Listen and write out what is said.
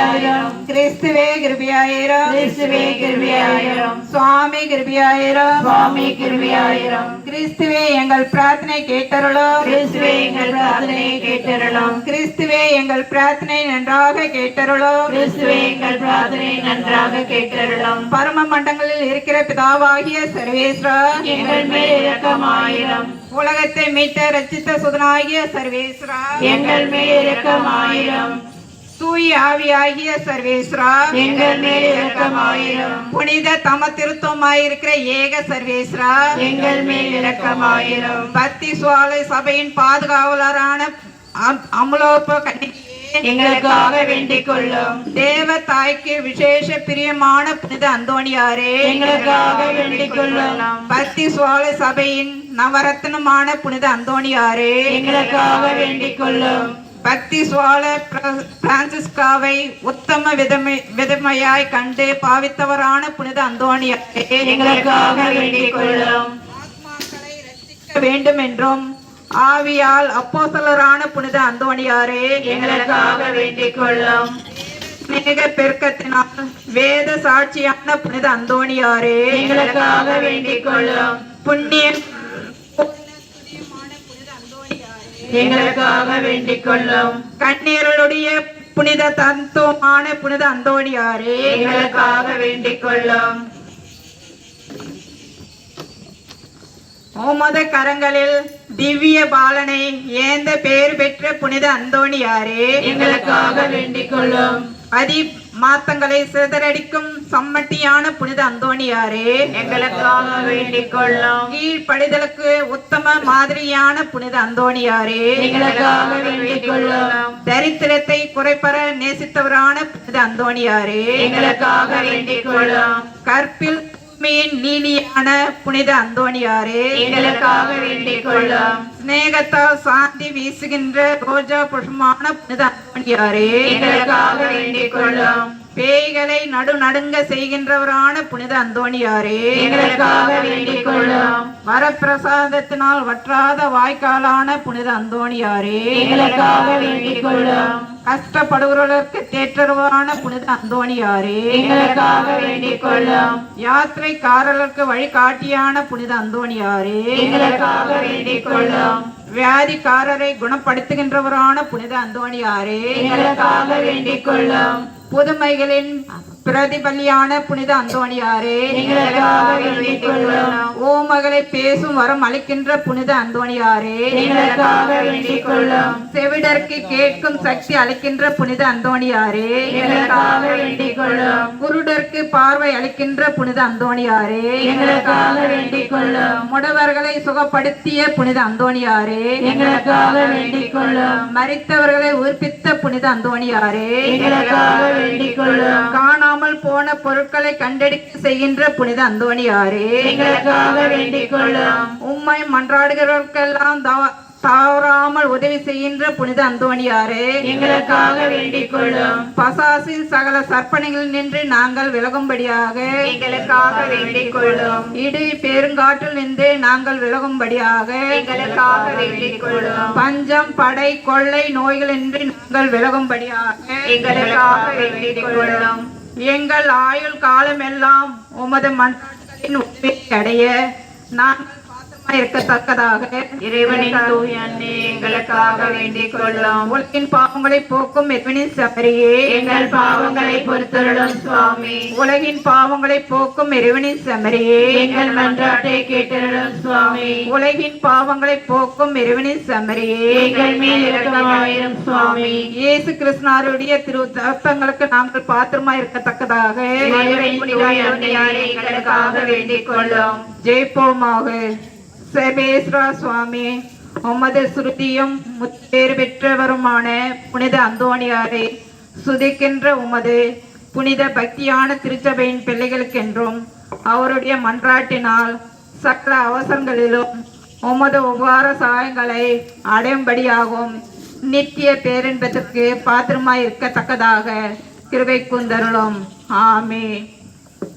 கிருபியாயிரம். கிறிஸ்துவே கிருபியாயிரம். கிறிஸ்துவே கிருபியாயிரம். சுவாமி கிருபியாயிரம். சுவாமி கிருபியாயிரம். கிறிஸ்துவே எங்கள் பிரார்த்தனை கேட்டருளும். கிறிஸ்துவே எங்கள் பிரார்த்தனையை கேட்டருளும். கிறிஸ்துவே எங்கள் பிரார்த்தனை நன்றாக கேட்டருளும். கிறிஸ்துவே எங்கள் பிரார்த்தனை நன்றாக கேட்டருளும். பரம மண்டங்களில் இருக்கிற பிதாவாகிய சர்வேஸ்வரா. எங்கள் மேல் இரக்கமாயிரம். உலகத்தை மீட்ட ரச்சித்த சுதனாகிய சர்வேஸ்வரா. எங்கள் மேல் இரக்கமாயிரம். தூய் ஆவியாகிய சர்வேஸ்வரா. எங்கள் மேல் இரக்கமாயிரம். புனித தம திருத்தமாயிருக்கிற ஏக சர்வேஸ்வரா. எங்கள் மேல் இரக்கமாயிரம். பக்தி சுவாலை சபையின் பாதுகாவலரான அம்- அமலோப கன்னிகையே, எங்களுக்காக வேண்டிக் கொள்ளும். தேவ தாய்க்கு விசேஷ பிரியமான புனித அந்தோணியாரே எங்களுக்காக வேண்டிக் கொள்ளும். பக்தி சுவாலை சபையின் நவரத்னமான புனித அந்தோணியாரே. எங்களுக்காக வேண்டிக் கொள்ளும். பக்தி சுவால பிரான்சிஸ்காவை உத்தம விதமை விதமையாய் கண்டு பாவித்தவரான புனித அந்தோணியாரே எங்களுக்காக வேண்டிக் கொள்ளும். வேண்டும் என்றும் ஆவியால் அப்போசலரான புனித அந்தோணியாரே எங்களுக்காக வேண்டிக் கொள்ளும். மேக பெருக்கத்தினால் வேத சாட்சியான புனித அந்தோணியாரே எங்களுக்காக வேண்டிக் கொள்ளும். புண்ணியம் எங்களுக்காக வேண்டிக் கொள்ளும் கண்ணீர்களுடைய புனித தத்துவமான புனித அந்தோணியாரே. எங்களுக்காக வேண்டிக் கொள்ளும் உமது கரங்களில் திவ்ய பாலனை ஏந்த பேர் பெற்ற புனித அந்தோணியாரே. எங்களுக்காக வேண்டிக் கொள்ளும் அதி மாத்தங்களை சிதறடிக்கும் சம்மட்டியான புனித அந்தோணியாரே எங்களுக்காக வேண்டிக் கொள்ளும் கீழ்ப்படிதலுக்கு உத்தம மாதிரியான புனித அந்தோணியாரே எங்களுக்காக வேண்டிக் கொள்ளும் தரித்திரத்தை குறைப்பற நேசித்தவரான புனித அந்தோணியாரே எங்களுக்காக வேண்டிக் கொள்ளும் கற்பில் பூமியின் நீலியான புனித அந்தோணியாரே எங்களுக்காக வேண்டிக் கொள்ளும். சிநேகத்தால் சாந்தி வீசுகின்ற ரோஜா புஷ்பமான புனித அந்தோணியாரே எங்களுக்காக வேண்டிக் கொள்ளும். பேய்களை நடு நடுங்க செய்கின்றவரான புனித அந்தோணியாரே எங்களுக்காக வேண்டிக் கொள்ளும். வரப்பிரசாதத்தினால் வற்றாத வாய்க்காலான புனித அந்தோணியாரே எங்களுக்காக வேண்டிக் கொள்ளும். கஷ்டப்படுகிறவர்களுக்கு தேற்றருவான புனித அந்தோணியாரே. எங்களுக்காக வேண்டிக் கொள்ளும் யாத்திரைக்காரர்களுக்கு வழிகாட்டியான புனித அந்தோணியாரே. எங்களுக்காக வேண்டிக் கொள்ளும் வியாதிக்காரரை குணப்படுத்துகின்றவரான புனித அந்தோணியாரே. எங்களுக்காக வேண்டிக் கொள்ளும் புதுமைகளின் பிரதிபலியான புனித அந்தோணியாரே கொள்ளும் ஓமகளை பேசும் வரம் அளிக்கின்ற புனித அந்தோணியாரே செவிடருக்கு கேட்கும் சக்தி அளிக்கின்ற புனித அந்தோணியாரே குருடருக்கு பார்வை அளிக்கின்ற புனித அந்தோணியாரே முடவர்களை சுகப்படுத்திய புனித அந்தோணியாரே மரித்தவர்களை உயிர்ப்பித்த புனித அந்தோணியாரே கொள்ளும் காணாமல் போன பொருட்களை கண்டெடுக்க செய்கின்ற புனித அந்தோணியாரே எங்களுக்காக வேண்டிக் கொள்ளும் உம்மை மன்றாடுகிறவர்களுக்கெல்லாம் தவ- தவறாமல் உதவி செய்கின்ற புனித அந்தோணியாரே எங்களுக்காக வேண்டிக் கொள்ளும் பசாசின் சகல சற்பனைகளில் நின்று நாங்கள் விலகும்படியாக. எங்களுக்காக வேண்டிக் கொள்ளும் இடி பெருங்காற்றில் நின்று நாங்கள் விலகும்படியாக. எங்களுக்காக வேண்டிக் கொள்ளும் பஞ்சம் படை கொள்ளை நோய்கள் என்று நாங்கள் விலகும்படியாக. எங்களுக்காக வேண்டிக் கொள்ளும் எங்கள் ஆயுள் காலமெல்லாம் உமது மன்றத்தின் உதவி அடைய நாங்கள் இருக்கத்தக்கதாக இறைவனின் தூய அன்னை எங்களுக்காக வேண்டிக் கொள்ளும் உலகின் பாவங்களை போக்கும் எத்வினின் சமரியே எங்கள் பாவங்களை பொறுத்தருளும் சுவாமி. உலகின் பாவங்களை போக்கும் இறைவனின் சமரியே எங்கள் மன்றாட்டை கேட்டருளும் சுவாமி. உலகின் பாவங்களை போக்கும் இறைவனின் சமரியே எங்கள் மேல் இரக்கமாயிரும் சுவாமி. இயேசு கிருஷ்ணாருடைய திரு தப்பங்களுக்கு நாங்கள் பாத்திரமாய் இருக்கத்தக்கதாக எங்களுக்காக வேண்டிக் கொள்ளும் ஜெயிப்போமாக. செபேஸ்வரா சுவாமி உமது சுருதியும் முத்தேறு பெற்றவருமான புனித அந்தோணியாரை சுதிக்கின்ற உமது புனித பக்தியான திருச்சபையின் பிள்ளைகளுக்கென்றும் அவருடைய மன்றாட்டினால் சக்கர அவசரங்களிலும் உமது உபகார சாயங்களை அடையும்படியாகும் நித்திய பேரின்பத்திற்கு பாத்திரமாய் இருக்கத்தக்கதாக கிருபை குந்தருளும். ஆமே